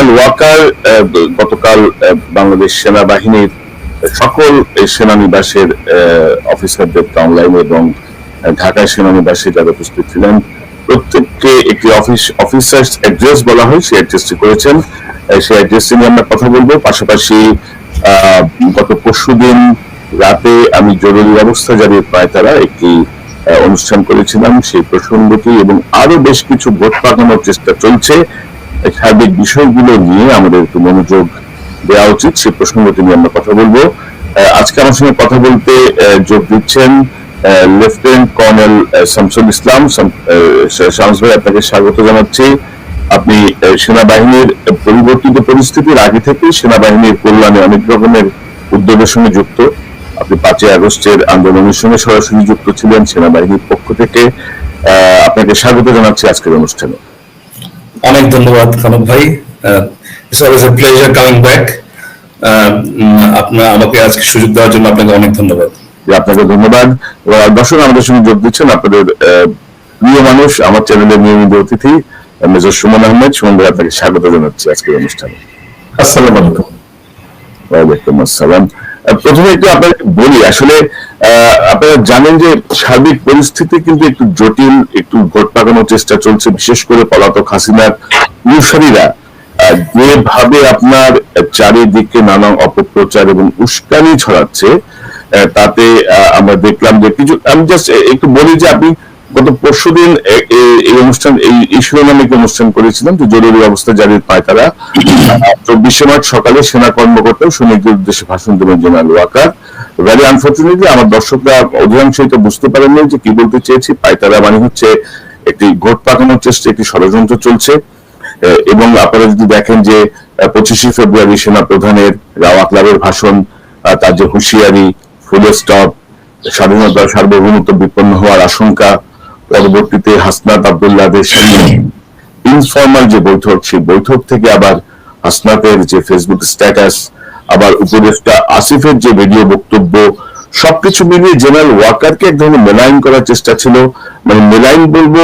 General Waker আহ, গতকাল বাংলাদেশ সেনাবাহিনীর সকল সেনানিবাসের অফিসারদের অনলাইন এবং ঢাকা সেনানিবাসে যারা উপস্থিত ছিলেন প্রত্যেককে একটি অফিস অফিসার্স অ্যাড্রেস বলা হয় সেই অ্যাড্রেসটি করেছেন। সেই অ্যাড্রেসটি নিয়ে আমরা কথা বলব। পাশাপাশি গত পরশুদিন রাতে আমি জরুরি অবস্থা জারির পায়তারা একটি অনুষ্ঠান করেছিলাম। সেই প্রসঙ্গটি এবং আরও বেশ কিছু ভোট পাকানোর চেষ্টা চলছে। সার্বিক বিষয়গুলো নিয়ে আমাদের একটু মনোযোগ দেওয়া উচিত সেই প্রসঙ্গটি নিয়ে আমরা কথা বলব। আজকে আমার সঙ্গে কথা বলতে যোগ দিচ্ছেন লেফটেন্যান্ট কর্নেল শামসুল ইসলাম। শাম- শামস ভাই, আপনাকে স্বাগত জানাচ্ছি। আপনি সেনাবাহিনীর পরিবর্তিত পরিস্থিতির আগে থেকেই সেনাবাহিনীর কল্যাণে অনেক রকমের উদ্যোগের সঙ্গে যুক্ত। আপনি পাঁচই আগস্টের আন্দোলনের সঙ্গে সরাসরি যুক্ত ছিলেন সেনাবাহিনীর পক্ষ থেকে। আপনাকে স্বাগত জানাচ্ছি আজকের অনুষ্ঠানে। অনেক ধন্যবাদ কনক ভাই। It's always a pleasure coming back আপনার আমাকে আজকে সুযোগ দেওয়ার জন্য আপনাকে অনেক ধন্যবাদ। আপনাকে ধন্যবাদ। দর্শক আমাদের সঙ্গে যোগ দিচ্ছেন আপনাদের আহ, প্রিয় মানুষ আমার চ্যানেলের নিয়মিত অতিথি মেজর সুমন আহমেদ। সুমন ভাই আপনাকে স্বাগত জানাচ্ছি আজকের অনুষ্ঠানে। আসসালামু আলাইকুম। ওয়ালাইকুম আসসালাম। প্রথমে একটু আপনাকে বলি, আসলে আপনারা জানেন যে সার্বিক পরিস্থিতি কিন্তু একটু জটিল, একটু ঘট পাকানোর চেষ্টা চলছে, বিশেষ করে পলাতক হাসিনার অনুসারীরা। যেভাবে আপনার চারিদিকে নানা অপপ্রচার এবং উস্কানি ছড়াচ্ছে তাতে আমরা দেখলাম যে কিছু আমি জাস্ট একটু বলি যে আপনি গত পরশুদিন এ- এ- এই অনুষ্ঠান, এই শিরোনামে একটি অনুষ্ঠান করেছিলাম যে জরুরি অবস্থা জারির পায় তারা। চব্বিশে মার্চ সকালে সেনা কর্মকর্তা সৈনিকদের উদ্দেশ্যে ভাষণ দেবেন জেনারেল ওয়াকার। ভেরি আনফর্চুনেটলি আমার দর্শকরা অধিকাংশই তো বুঝতে পারেননি যে কি বলতে চেয়েছি। পায়তারা মানে হচ্ছে একটি ঘোট পাকানোর চেষ্টা, একটি ষড়যন্ত্র চলছে। এবং আপনারা যদি দেখেন যে পঁচিশে ফেব্রুয়ারি সেনা প্রধানের রাওয়া ক্লাবের ভাষণ তার যে হুঁশিয়ারি, ফুল স্টপ, স্বাধীনতা, সার্বভৌমত্ব বিপন্ন হওয়ার আশঙ্কা পরবর্তীতে হাসনাত আবদুল্লাহদের সঙ্গে ইনফর্মাল যে বৈঠক, সেই বৈঠক থেকে আবার হাসনাতের যে ফেসবুক স্ট্যাটাস আবার উপদেষ্টা আসিফের যে ভিডিও বক্তব্য, সবকিছু মিলিয়ে জেনারেল ওয়াকারকে এক ধরনের মেলাইন করার চেষ্টা ছিল। মানে মেলাইন বলব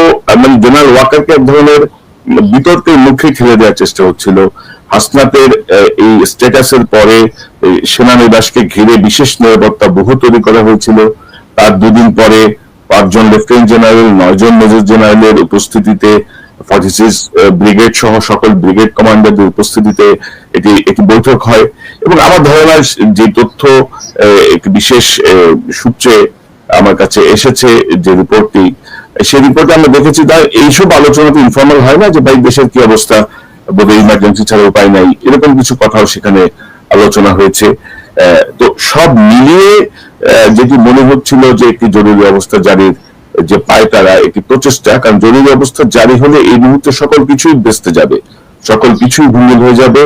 মানে জেনারেল ওয়াকারকে এক ধরনের বিতর্কের মুখে খেলে দেওয়ার চেষ্টা হচ্ছিল। হাসনাতের এই স্ট্যাটাসের পরে সেনানিবাসকে ঘিরে বিশেষ নিরাপত্তা বহু তৈরি করা হয়েছিল। তার দুদিন পরে পাঁচজন লেফটেন্যান্ট জেনারেল, নয়জন মেজর জেনারেলের উপস্থিতিতে ফর্টি সিক্স ব্রিগেড সহ সকল ব্রিগেড কমান্ডারদের উপস্থিতিতে এটি একটি বৈঠক হয়। এবং আমার ধারণা যে তথ্য বিশেষ সূত্রে আমার কাছে এসেছে যে রিপোর্টটি সেই রিপোর্টে আমরা দেখেছি তার এইসব আলোচনা তো ইনফর্মাল হয় না যে ভাই দেশের কি অবস্থা, বোধহয় ইমার্জেন্সি ছাড়া উপায় নাই, এরকম কিছু কথাও সেখানে আলোচনা হয়েছে। তো সব মিলিয়ে যেটি মনে হচ্ছিল যে একটি জরুরি অবস্থা জারির যে পায় তারা একটি প্রচেষ্টা, কারণ জরুরি অবস্থা জারি হলে এই মুহূর্তে সকল কিছুই বেসতে যাবে, সকল কিছুই ভূমিল হয়ে যাবে।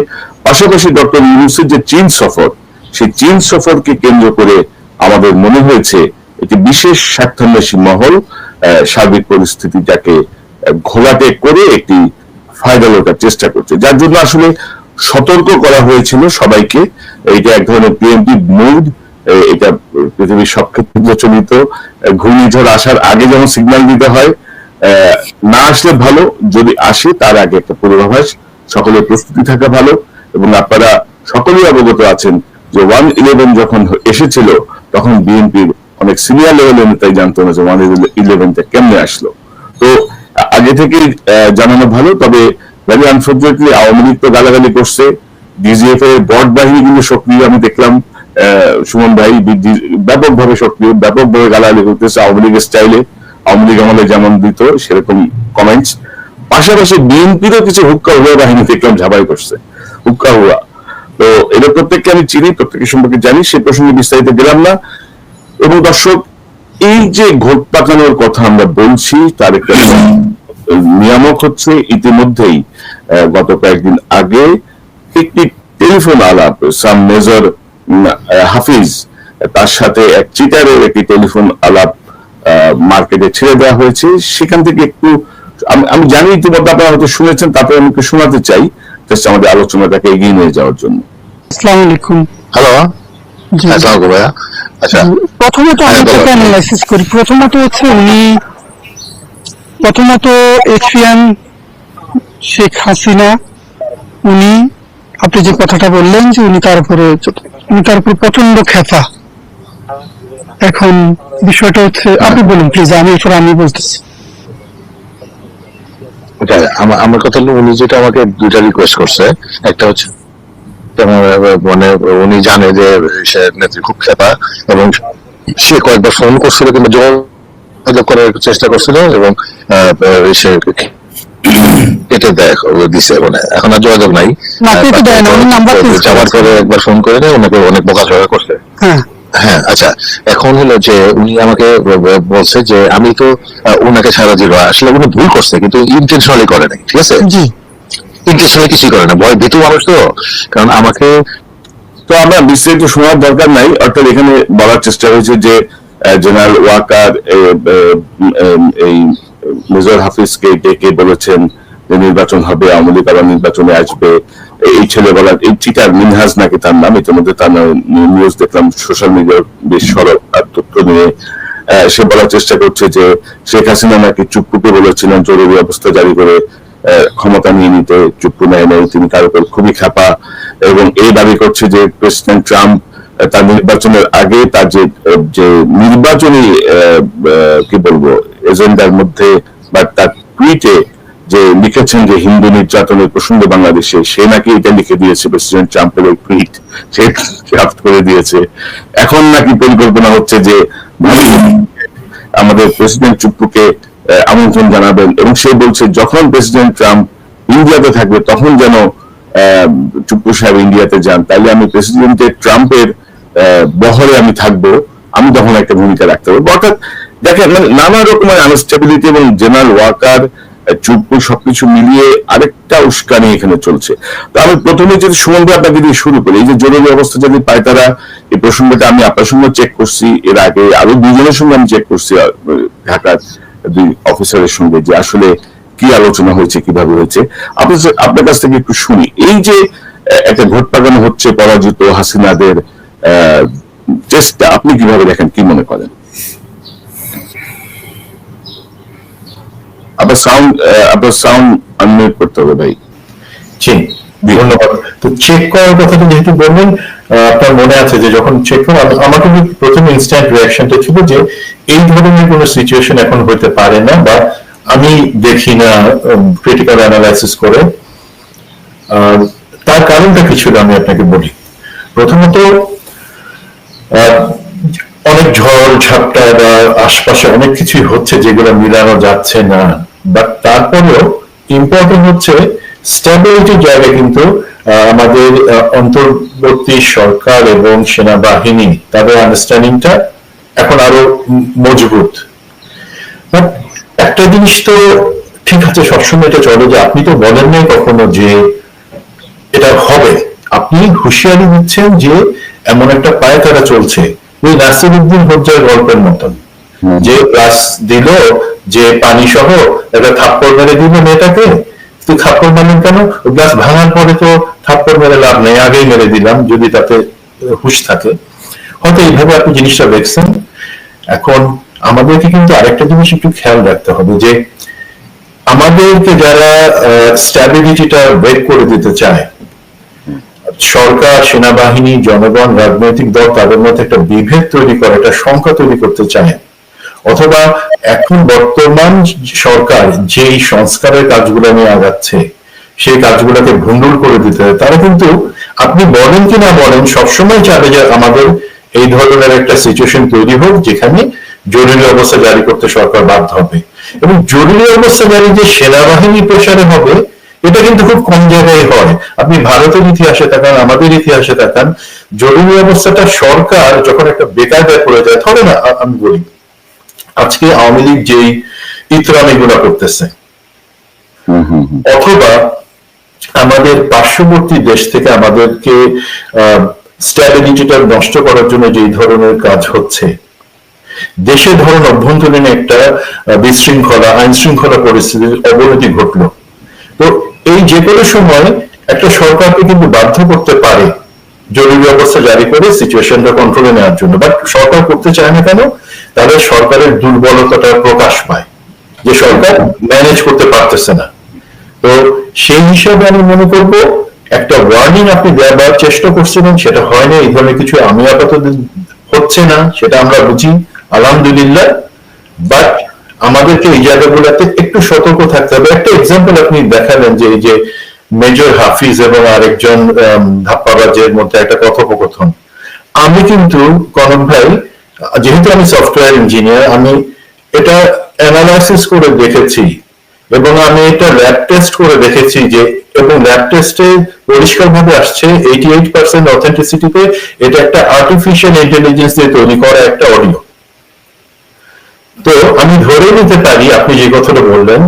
পাশাপাশি ডক্টর ইউনুসের যে চীন সফর, সেই চীন সফরকে কেন্দ্র করে আমাদের মনে হয়েছে একটি বিশেষ স্বার্থান্বেষী মহল সার্বিক পরিস্থিতিটাকে ঘোলাটে করে একটি ফায়দা লোটার চেষ্টা করছে। যার জন্য আসলে সতর্ক করা হয়েছিল সবাইকে। এইটা এক ধরনের প্রিএমপি মুড এটা পৃথিবীর সব ক্ষেত্রে প্রচলিত ঘূর্ণিঝড় আসার আগে যেমন সিগন্যাল দিতে হয় না আসলে ভালো, যদি আসে তার আগে একটা পূর্বাভাস, সকলের প্রস্তুতি থাকা ভালো, এবং আপনারা সকলেই অবগত আছেন যে ওয়ান ইলেভেন যখন এসেছিল, তখন বিএনপির অনেক সিনিয়র লেভেলের নেতাই জানতো না যে ওয়ান ইলেভেনটা কেমনে আসলো। তো, আগে থেকেই জানানো ভালো, তবে ভেরি আনফর্চুনেটলি আওয়ামী লীগ তো গালাগালি করছে ডিজিএফ এর বট বাহিনী কিন্তু সক্রিয়, আমি দেখলাম সুমন ভাই ব্যাপকভাবে সক্রিয়, ব্যাপকভাবে গালাগালি করতেছে আওয়ামী লীগের স্টাইলে আওয়ামী লীগ আমলে যেমন দিত, সেরকম কমেন্টস পাশাপাশি বিএনপিরও কিছু হুক্কা হুয়া বাহিনী দেখলাম ঝাবাই করছে হুক্কা হুয়া তো এদের প্রত্যেককে আমি চিনি, প্রত্যেকের সম্পর্কে জানি, সে প্রসঙ্গে বিস্তারিত গেলাম না। এবং দর্শক, এই যে ঘোট পাকানোর কথা আমরা বলছি, তার একটা নিয়ামক হচ্ছে, ইতিমধ্যেই গত কয়েকদিন আগে একটি টেলিফোন আলাপ, সাম মেজর হাফিজ তার সাথে এক চিটারের একটি টেলিফোন আলাপ মার্কেটে ছেড়ে দেওয়া হয়েছে। সেখান থেকে একটু আমি জানি ইতিমধ্যে আপনারা হয়তো শুনেছেন তারপরে আমি একটু শোনাতে চাই জাস্ট আমাদের আলোচনাটাকে এগিয়ে নিয়ে যাওয়ার জন্য। আসসালামু আলাইকুম। হ্যালো আসসালামু আলাইকুম ভাইয়া। আচ্ছা। প্রথমত আমি হ্যাঁ, অ্যানালাইসিস করি। প্রথমত হচ্ছে উনি প্রথমত এশিয়ান শেখ হাসিনা উনি আপনি যে কথাটা বললেন যে উনি তার উপরে তার উপরে প্রচণ্ড খেপা। এখন বিষয়টা হচ্ছে, আপনি বলুন প্লিজ আমি এরপর আমি বলতেছি। আমার আমার কথা হলো, উনি যেটা আমাকে দুইটা রিকোয়েস্ট করছে, একটা হচ্ছে মানে উনি জানে যে সে নেত্রী খুব খেপা, এবং সে কয়েকবার ফোন করছিল, কিংবা যোগাযোগ করার চেষ্টা করছিল, এবং সে কেটে দেয় দিছে মানে এখন আর যোগাযোগ নাই। যাওয়ার পরে একবার ফোন করে দেয় ওনাকে অনেক করছে। হ্যাঁ। হ্যাঁ আচ্ছা এখন হলো যে উনি আমাকে বলছে যে আমি তো ওনাকে ছাড়া দিল আসলে উনি ভুল করছে কিন্তু ইন্টেনশনালি করে নাই ঠিক আছে? জি। ইন্টেনশনালি কিছুই করে না ভয় ভীতু মানুষ তো। কারণ আমাকে তো আমরা বিস্তারিত শোনার দরকার নাই অর্থাৎ এখানে বলার চেষ্টা হয়েছে যে জেনারেল ওয়াকার এই মেজর হাফিজকে ডেকে বলেছেন নির্বাচন হবে, আওয়ামী লীগ নির্বাচনে আসবে। এই ছেলে বলার এই চিটার মিনহাজ নাকি তার নাম, ইতিমধ্যে তার নিউজ দেখলাম, সোশ্যাল মিডিয়ার বেশ সরব আর তথ্য নিয়ে। সে বলার চেষ্টা করছে যে শেখ হাসিনা নাকি চুপটুপে বলেছিলেন, জরুরি অবস্থা জারি করে ক্ষমতা নিয়ে নিতে চুপ্পু নেয় নেই, তিনি তার উপর খুবই খাপা। এবং এই দাবি করছে যে প্রেসিডেন্ট ট্রাম্প তার নির্বাচনের আগে তার যে যে নির্বাচনী কি বলব, এজেন্ডার মধ্যে বা তার টুইটে যে লিখেছেন যে হিন্দু নির্যাতনের প্রসঙ্গে বাংলাদেশে, সে নাকি এটা লিখে দিয়েছে প্রেসিডেন্ট ট্রাম্পের ওই টুইট। সে ড্রাফট করে দিয়েছে। এখন নাকি পরিকল্পনা হচ্ছে যে আমাদের প্রেসিডেন্ট চুপ্পুকে আমন্ত্রণ জানাবেন এবং সে বলছে, যখন প্রেসিডেন্ট ট্রাম্প ইন্ডিয়াতে থাকবে, তখন যেন চুপ্পু সাহেব ইন্ডিয়াতে যান। তাইলে আমি প্রেসিডেন্টের ট্রাম্পের বহরে আমি থাকব। আমি তখন একটা ভূমিকা রাখতে পারব। অর্থাৎ দেখেন মানে নানা রকমের আনস্টেবিলিটি এবং জেনারেল ওয়ার্কার চুপ্পু সবকিছু মিলিয়ে আরেকটা উস্কানি এখানে চলছে। তো আমি প্রথমে যদি সুমন ভাই আপনাকে দিয়ে শুরু করি, এই যে জরুরি অবস্থা যদি পায় তারা, এই প্রসঙ্গটা আমি আপনার সঙ্গে চেক করছি। এর আগে আরও দুজনের সঙ্গে আমি চেক করছি ঢাকার দুই অফিসারের সঙ্গে যে আসলে কি আলোচনা হয়েছে, কীভাবে হয়েছে। আপনার আপনার কাছ থেকে একটু শুনি। এই যে একটা ঘট পাকানো হচ্ছে পরাজিত হাসিনাদের চেষ্টা, আপনি কীভাবে দেখেন, কি মনে করেন? আপনার সাউন্ড আপনার সাউন্ড আনমিউট করতে হবে ভাই। জি। ধন্যবাদ। তো চেক করার কথাটা যেহেতু বললেন আপনার মনে আছে যে যখন চেক করা আমার কিন্তু প্রথম ইনস্ট্যান্ট রিয়াকশনটা ছিল যে এই ধরনের কোনো সিচুয়েশন এখন হতে পারে না বা আমি দেখি না ক্রিটিক্যাল অ্যানালাইসিস করে। আহ, তার কারণটা কি ছিল আমি আপনাকে বলি। প্রথমত অনেক ঝড় ঝাপটা বা আশপাশে অনেক কিছুই হচ্ছে যেগুলো মিলানো যাচ্ছে না। বাট তারপরেও ইম্পর্টেন্ট হচ্ছে স্টেবিলিটির জায়গায় কিন্তু আমাদের অন্তর্বর্তী সরকার এবং সেনাবাহিনী, তাদের আন্ডারস্ট্যান্ডিংটা এখন আরও মজবুত। একটা জিনিস তো ঠিক আছে, সবসময় এটা চলে যে আপনি তো বলেন নাই কখনো যে এটা হবে। আপনি হুঁশিয়ারি দিচ্ছেন যে এমন একটা পায়ে তারা চলছে। ওই নাসিরুদ্দিন হজ্জার গল্পের মতন। যে গ্লাস দিল, যে পানি সহ একটা থাপ্পড় মেরে দিল মেয়েটাকে। তুই থাপ্পড় মারলেন কেন? গ্লাস ভাঙার পরে তো থাপ্পড় মেরে লাভ নেই, আগেই মেরে দিলাম, যদি তাতে হুশ থাকে। হয়তো এইভাবে আপনি জিনিসটা দেখছেন। এখন আমাদেরকে কিন্তু আরেকটা জিনিস একটু খেয়াল রাখতে হবে, যে আমাদেরকে যারা স্ট্যাবিলিটিটা ব্রেক করে দিতে চায়, সরকার, সেনাবাহিনী, জনগণ, রাজনৈতিক দল, তাদের মধ্যে একটা বিভেদ তৈরি করে একটা সংখ্যা তৈরি করতে চায় অথবা এখন বর্তমান সরকার যেই সংস্কারের কাজগুলো নিয়ে আগাচ্ছে, সেই কাজগুলোকে ভণ্ডুল করে দিতে হয়, তারা কিন্তু আপনি বলেন কি না বলেন, সবসময় চাবে যে আমাদের এই ধরনের একটা সিচুয়েশন তৈরি হোক যেখানে জরুরি অবস্থা জারি করতে সরকার বাধ্য হবে। এবং জরুরি অবস্থা জারি যে সেনাবাহিনী প্রেসারে হবে, এটা কিন্তু খুব কম জায়গায় হয়। আপনি ভারতের ইতিহাসে তাকান, আমাদের ইতিহাসে তাকান, জরুরি অবস্থাটা সরকার যখন একটা বেকায়দায় পড়ে যায়, ধরে না আমি বলি আজকে আওয়ামী লীগ যেই ইতরামিগুলা করতেছে। অথবা আমাদের পার্শ্ববর্তী দেশ থেকে আমাদেরকে স্ট্র্যাটেজিটা নষ্ট করার জন্য যেই ধরনের কাজ হচ্ছে, দেশে ধরুন অভ্যন্তরীণ একটা বিশৃঙ্খলা আইন শৃঙ্খলা পরিস্থিতির অবনতি ঘটলো। তো এই যে কোনো সময় একটা সরকারকে কিন্তু বাধ্য করতে পারে জরুরি অবস্থা জারি করে সিচুয়েশনটা কন্ট্রোলে নেওয়ার জন্য। বাট সরকার করতে চায় না কেন? তাদের সরকারের দুর্বলতাটা প্রকাশ পায়। যে সরকার ম্যানেজ করতে পারতেছে না। তো সেই হিসাবে আমি মনে করব, একটা ওয়ার্নিং আপনি দেওয়ার চেষ্টা করছিলেন, সেটা হয়নি। এই ধরনের কিছু আমি আপাতত হচ্ছে না, সেটা আমরা বুঝি। আলহামদুলিল্লাহ। বাট আমাদেরকে এই জায়গাগুলোতে একটু সতর্ক থাকতে হবে। একটা এক্সাম্পল আপনি দেখালেন যে, এই যে মেজর হাফিজ এবং আরেকজন ধাপ্পাবাজের মধ্যে একটা কথোপকথন। আমি কিন্তু, কনক ভাই, যেহেতু আমি সফটওয়্যার ইঞ্জিনিয়ার, আমি এটা অ্যানালাইসিস করে দেখেছি এবং আমি এটা ল্যাব টেস্ট করে দেখেছি যে, এবং ল্যাব টেস্টে পরিষ্কার ভাবে আসছে এইটি এইট পার্সেন্ট অথেন্টিসিটিতে এটা একটা আর্টিফিশিয়াল ইন্টেলিজেন্স দিয়ে তৈরি করা একটা অডিও তো আমি ধরে নিতে পারি, আপনি যে কথাটা বললেন,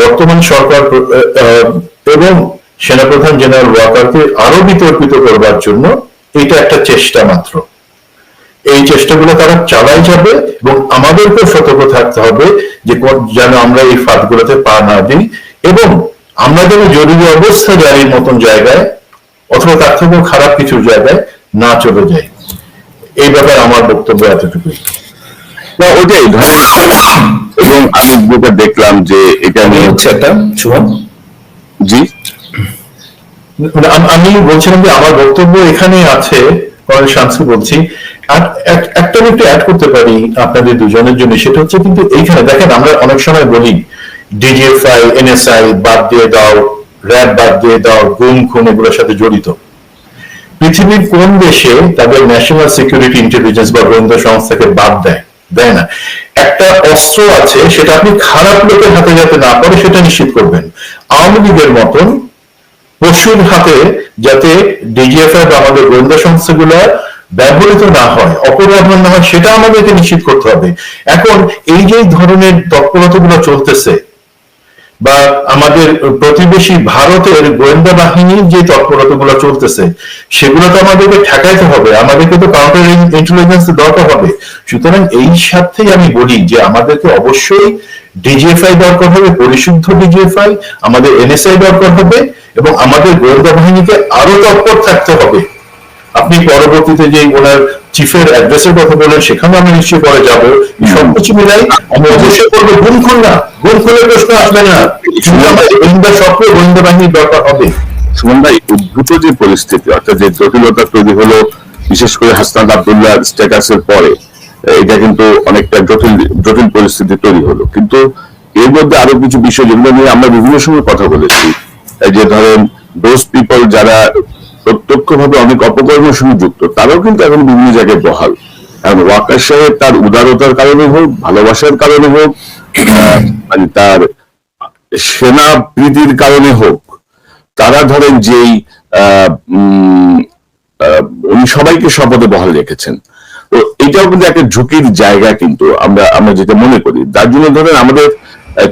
বর্তমান সরকার এবং সেনাপ্রধান জেনারেল ওয়াকারকে আরও বিতর্কিত করবার জন্য এটা একটা চেষ্টা মাত্র। এই চেষ্টাগুলো তারা চালাই যাবে এবং আমাদেরকেও সতর্ক থাকতে হবে যে যেন আমরা এই ফাঁদগুলোতে পা না দিই এবং আমরা যেন জরুরি অবস্থা জারির মতন জায়গায় অথবা তার থেকেও খারাপ কিছু জায়গায় না চলে যাই। এই ব্যাপারে আমার বক্তব্য এতটুকুই। না ধরেন এবং আমি যেটা দেখলাম যে এটা নিয়ে হচ্ছে একটা জি? আম- আমি বলছিলাম যে আমার বক্তব্য এখানে আছে শামসু বলছি। একটা একটু অ্যাড করতে পারি আপনাদের দুজনের জন্য, সেটা হচ্ছে কিন্তু এইখানে দেখেন আমরা অনেক সময় বলি ডিজিএফআই এনএসআই বাদ দিয়ে দাও র্যাব বাদ দিয়ে দাও, গুম, খুন এগুলোর সাথে জড়িত। পৃথিবীর কোন দেশে তাদের ন্যাশনাল সিকিউরিটি ইন্টেলিজেন্স বা গোয়েন্দা সংস্থাকে বাদ দেয়? দেয় না। একটা অস্ত্র আছে, সেটা আপনি খারাপ লোকের হাতে যাতে না পড়ে, সেটা নিশ্চিত করবেন। আওয়ামী লীগের মতন পশুর হাতে যাতে ডিজিএফআই বা আমাদের গোয়েন্দা সংস্থাগুলো ব্যবহৃত না হয় অপব্যবহার না হয়, সেটা আমাদেরকে নিশ্চিত করতে হবে। এখন এই যে ধরনের তৎপরতাগুলো চলতেছে বা আমাদের প্রতিবেশী ভারতের গোয়েন্দা বাহিনীর যে তৎপরতাগুলো চলতেছে, সেগুলো তো আমাদেরকে ঠেকাইতে হবে, আমাদেরকে তো কাউন্টার ইন্টেলিজেন্স দরকার হবে। সুতরাং এই সাথেই আমি বলি যে আমাদেরকে অবশ্যই ডিজিএফআই দরকার হবে পরিশুদ্ধ ডিজিএফআই আমাদের এনএসআই দরকার হবে এবং আমাদের গোয়েন্দা বাহিনীকে আরও তৎপর থাকতে হবে। আপনি পরবর্তীতে যে ওনার চিফের অ্যাড্রেসের কথা বলেন সেখানে আমি নিশ্চয়ই পরে যাব। এই সবকিছু মিলাই আমি অবশ্যই করব। গুণ খুন না গুণ খুনের প্রশ্ন আসবে না। গোয়েন্দা সক্রিয় গোয়েন্দা বাহিনীর দরকার হবে। সুমন ভাই উদ্ভূত যে পরিস্থিতি অর্থাৎ যে জটিলতা তৈরি হলো বিশেষ করে হাসনাদ আবদুল্লাহ স্ট্যাটাসের পরে এটা কিন্তু অনেকটা জটিল জটিল পরিস্থিতি তৈরি হলো। কিন্তু এর মধ্যে আরও কিছু বিষয় যেগুলো নিয়ে আমরা বিভিন্ন সময় কথা বলেছি যে ধরেন দোজ পিপল যারা প্রত্যক্ষভাবে অনেক অপকর্মের সঙ্গে যুক্ত, তারাও কিন্তু এখন বিভিন্ন জায়গায় বহাল। এখন ওয়াকার সাহেব তার উদারতার কারণে হোক, ভালোবাসার কারণে হোক মানে তার সেনা প্রীতির কারণে হোক, তারা ধরেন যেই উনি সবাইকে শপথে বহাল রেখেছেন। তো এটাও কিন্তু একটা ঝুঁকির জায়গা কিন্তু আমরা আমরা যেটা মনে করি। তার জন্য ধরেন আমাদের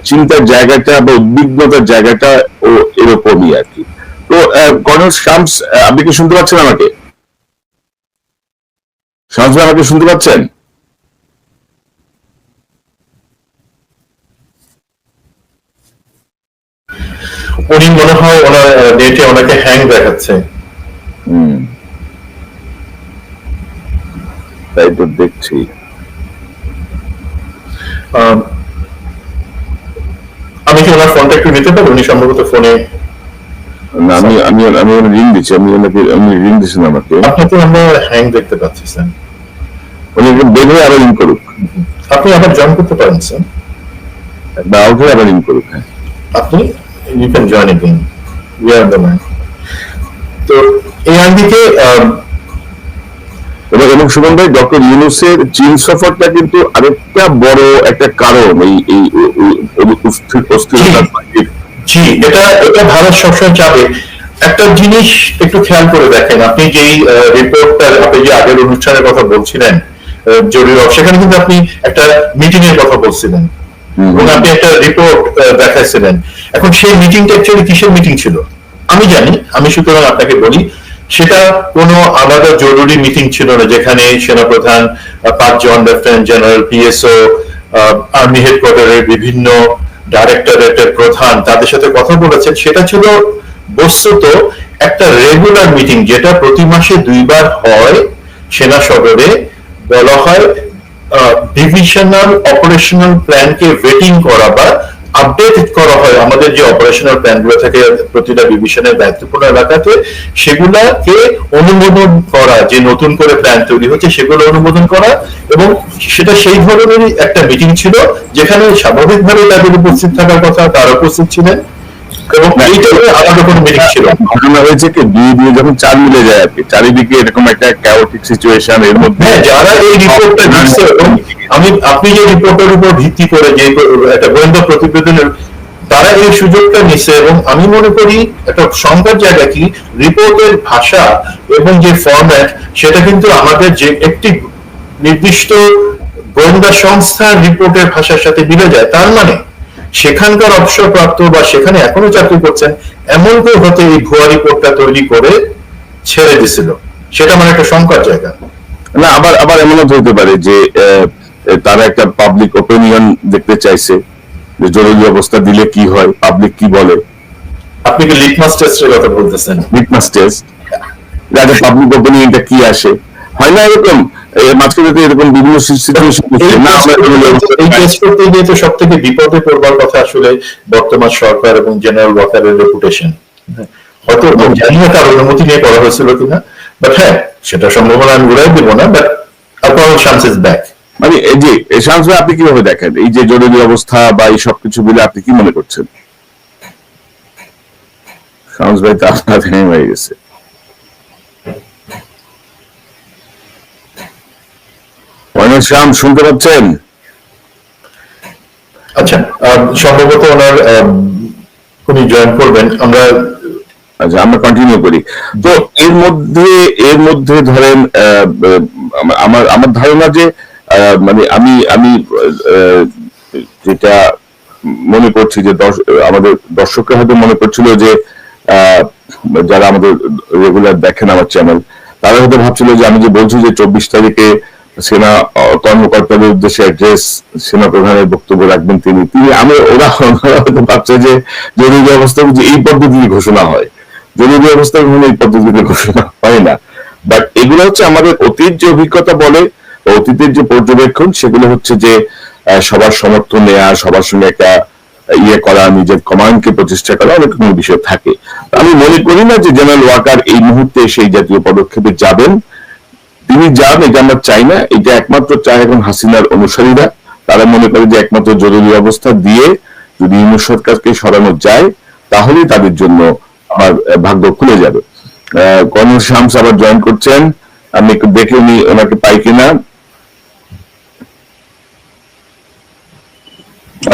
চিন্তার জায়গাটা বা উদ্বিগ্নতার জায়গাটা ও এরকমই আর কি। তো কর্নেল শামস আপনি কি শুনতে পাচ্ছেন আমাকে? শামস আমাকে শুনতে পাচ্ছেন? উনি মনে হয় ওনার ডেটে ওনাকে হ্যাং দেখাচ্ছে। হুম। তাই তো দেখছি। আমি কি ওনার ফোনটা একটু নিতে পারি? উনি সম্ভবত ফোনে না আমি আমি আমি রিং দিচ্ছি। আমি ওনাকে আমি রিং দিচ্ছেন আমাকে। আপনাকে আমরা হ্যাং দেখতে পাচ্ছি স্যার উনি একটু বের হয়ে আবার রিং করুক। আপনি আবার জয়েন করতে পারেন স্যার বা আউট হয়ে আবার রিং করুক হ্যাঁ। আপনি you can join again we are the man তো এই আঙ্গিকে এবং এবং সুমন ভাই ডক্টর ইউনুসের চীন সফরটা কিন্তু আরেকটা বড় একটা কারণ এই এই অস্থিরতার জি এটা এটা ভারত সবসময় চাবে। একটা জিনিস একটু খেয়াল করে দেখেন আপনি যেই রিপোর্টটা আপনি যে আগের অনুষ্ঠানের কথা বলছিলেন জরুরি সেখানে কিন্তু আপনি একটা মিটিং এর কথা বলছিলেন। এবং আপনি একটা রিপোর্ট দেখাইছিলেন। এখন সেই মিটিংটা অ্যাকচুয়ালি কিসের মিটিং ছিল? আমি জানি আমি সুতরাং আপনাকে বলি সেটা কোনো আলাদা জরুরি মিটিং ছিল না, যেখানে সেনাপ্রধান পাঁচজন লেফটেন্যান্ট জেনারেল পিএসও আর্মি হেডকোয়ার্টারের বিভিন্ন ডাইরেক্টরেটের প্রধান তাদের সাথে কথা বলেছেন। সেটা ছিল বস্তুত একটা রেগুলার মিটিং যেটা প্রতি মাসে দুইবার হয়, সেনা সদরে বলা হয় ডিভিশনাল অপারেশনাল প্ল্যানকে ওয়েটিং করা বা আপডেট করা হয় আমাদের যে অপারেশনাল প্ল্যানগুলো থাকে প্রতিটা ডিভিশনের দায়িত্বপূর্ণ এলাকাতে, সেগুলাকে অনুমোদন করা, যে নতুন করে প্ল্যান তৈরি হচ্ছে সেগুলো অনুমোদন করা এবং সেটা সেই ধরনেরই একটা মিটিং ছিল, যেখানে স্বাভাবিকভাবে তাদের উপস্থিত থাকার কথা, তারা উপস্থিত ছিলেন। ঘটনা হয়েছে কি দুই দিয়ে যখন চার মিলে যায় আর কি চারিদিকে এরকম একটা ক্যাওটিক সিচুয়েশন এর মধ্যে হ্যাঁ যারা এই রিপোর্টটা দিচ্ছে আমি আপনি যে রিপোর্টের উপর ভিত্তি করে যে একটা গোয়েন্দা প্রতিবেদনের তারা এই সুযোগটা নিচ্ছে এবং আমি মনে করি একটা সংকট জায়গা কি রিপোর্টের ভাষা এবং যে ফরম্যাট সেটা কিন্তু আমাদের যে একটি নির্দিষ্ট গোয়েন্দা সংস্থার রিপোর্টের ভাষার সাথে মিলে যায় তার মানে সেখানকার অবসরপ্রাপ্ত বা সেখানে এখনও চাকরি করছেন এমন কেউ হতে এই ভুয়া রিপোর্টটা তৈরি করে ছেড়ে দিছিল। সেটা মানে একটা সংকট জায়গা। না আবার আবার এমনও তো হতে পারে যে তারা একটা পাবলিক ওপিনিয়ন দেখতে চাইছে যে জরুরি অবস্থা দিলে কি হয় পাবলিক কি বলে। আপনি কি লিটমাস টেস্টের কথা বলতেছেন? লিটমাস টেস্ট যাতে পাবলিক ওপিনিয়নটা কি আসে? হয় না এরকম এরকম বিভিন্ন এই না আমরা জরুরি অবস্থা এই টেস্ট করতে গিয়ে তো সব থেকে বিপদে পড়বার কথা আসলে বর্তমান সরকার এবং জেনারেল ওয়াকারের রেপুটেশন হয়তো জানি না তার অনুমতি নিয়ে করা হয়েছিল কিনা বাট হ্যাঁ সেটা সম্ভাবনা আমি উড়াই দেবো না বাট আপনার চান্স ব্যাক মানে এই যে এই আপনি কীভাবে দেখেন? এই যে জরুরি অবস্থা বা এই সবকিছু বলে আপনি কি মনে করছেন? শামস ভাই তো আপনার হয়ে গেছে। শ্যাম শুনতে পাচ্ছেন? আচ্ছা সম্ভবত ওনার উনি জয়েন করবেন। আমরা আচ্ছা আমরা কন্টিনিউ করি। তো এর মধ্যে এর মধ্যে ধরেন আমার আমার ধারণা যে মানে আমি আমি যেটা মনে করছি যে আমাদের দর্শকরা হয়তো মনে করছিল যে আহ, যারা আমাদের রেগুলার দেখেন আমার চ্যানেল তারা হয়তো ভাবছিল যে আমি যে বলছি যে চব্বিশ তারিখে সেনা কর্মকর্তাদের উদ্দেশ্যে অ্যাড্রেস সেনা প্রধানের বক্তব্য রাখবেন তিনি। তিনি আমি, ওরা হয়তো ভাবছে যে জরুরি অবস্থা এই পদ্ধতিতে ঘোষণা হয়। জরুরি অবস্থা কখনো এই পদ্ধতিতে ঘোষণা হয় না। বাট এগুলো হচ্ছে আমাদের অতীত যে অভিজ্ঞতা বলে অতীতের যে পর্যবেক্ষণ, সেগুলো হচ্ছে যে সবার সমর্থন নেওয়া সবার সঙ্গে একটা ইয়ে করা, নিজের কমান্ডকে প্রতিষ্ঠা করা, অনেক বিষয় থাকে। আমি মনে করি না যে জেনারেল ওয়াকার এই মুহূর্তে সেই জাতীয় পদক্ষেপে যাবেন। তিনি যান, এটা আমরা চাই না, এটা একমাত্র চায় এখন হাসিনার অনুসারীরা। তারা মনে করে যে একমাত্র জরুরি অবস্থা দিয়ে যদি ইউনুস সরকারকে সরানো যায়, তাহলেই তাদের জন্য আমার ভাগ্য খুলে যাবে। কর্নেল শামস আবার জয়েন করছেন। আমি একটু দেখে উনি ওনাকে পাই কিনা।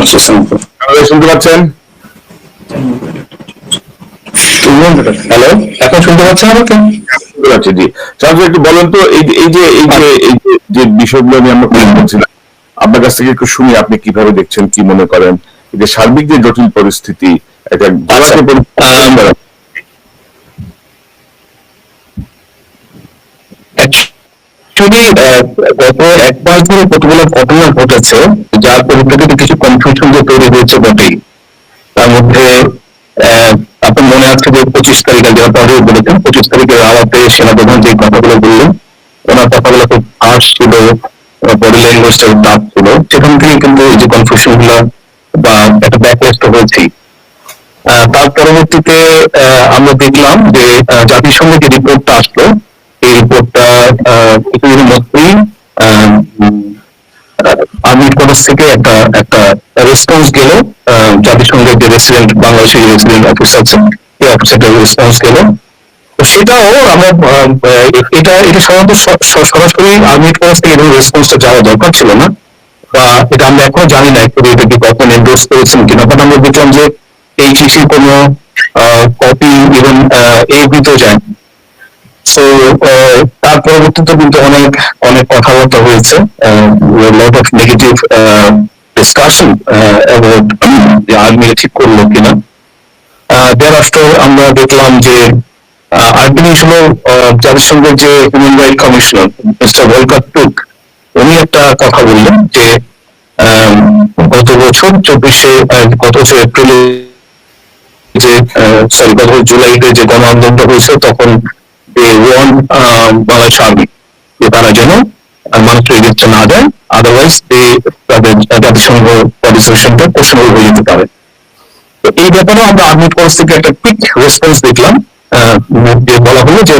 আপনারা শুনতে পাচ্ছেন? হ্যালো এখন শুনতে পাচ্ছেন আমাকে? শুনতে জি। ভাই, একটু বলেন তো এই এই যে এই যে এই যে- বিষয়গুলো নিয়ে আমরা বলছিলাম আপনার কাছ থেকে একটু শুনি আপনি কীভাবে দেখছেন কি মনে করেন? যে সার্বিক যে জটিল পরিস্থিতি একটা গত এক মাস ধরে কতগুলো ঘটনা ঘটেছে যার পরিপ্রেক্ষিতে কিছু কনফিউশন তৈরি হয়েছে বটেই। তার মধ্যে আহ, আপনার মনে আছে যে পঁচিশ তারিখে যারা পরে বলেছেন পঁচিশ তারিখের আওয়াতে সেনাপ্রধান যে কথাগুলো বললেন ওনার কথাগুলো খুব হাস ছিল বডি ল্যাঙ্গুয়েজটা দাঁত ছিল। সেখান থেকে কিন্তু এই যে কনফিউশনগুলো বা একটা ব্যাকলেস তো হয়েছেই আহ, তার পরবর্তীতে আমরা দেখলাম যে জাতিসংঘের যে রিপোর্টটা আসলো এই রিপোর্টটা কিছুদিনের মধ্যেই আর্মির কলেজ থেকে একটা একটা রেসপন্স গেল জাতিসংঘের যে রেসিডেন্ট বাংলাদেশের রেসিডেন্ট অফিসার আছেন এই অফিসারটার রেসপন্স গেল। সেটাও আমরা এটা এটা সাধারণত সরাসরি আর্মির কলেজ থেকে এরকম রেসপন্সটা যাওয়া দরকার ছিল না। বা এটা আমরা এখনও জানি না, একটু এটা কি কখন এন্ডোর্স করেছেন কিনা। বাট আমরা দেখলাম যে এই চিঠির কোনো কপি ইভেন এই ভিতরে যায় সো তার পরবর্তীতে কিন্তু অনেক অনেক কথাবার্তা হয়েছে। Lot of negative discussion army ঠিক করল কিনা। দেয়ার আমরা দেখলাম যে আর্মি হলো জাতিসংঘের যে human right commissioner Mister Volker Turk উনি একটা কথা বললেন যে আম, গত বছর চব্বিশে গত বছর এপ্রিলে যে সরি গত বছর জুলাইতে যে গণ আন্দোলনটা হয়েছে তখন ওয়ান বাংলাদেশ আর্মি যে তারা যেন আর মানুষ এগিয়ে না দেয় আদারওয়াইজ তাদের জাতিসংঘ পরিসেশনটা কোশ্চেনেবল হয়ে যেতে পারে তো এই ব্যাপারে আমরা আর্মি কলেজ থেকে একটা কুইক রেসপন্স দেখলাম বলা হলো যে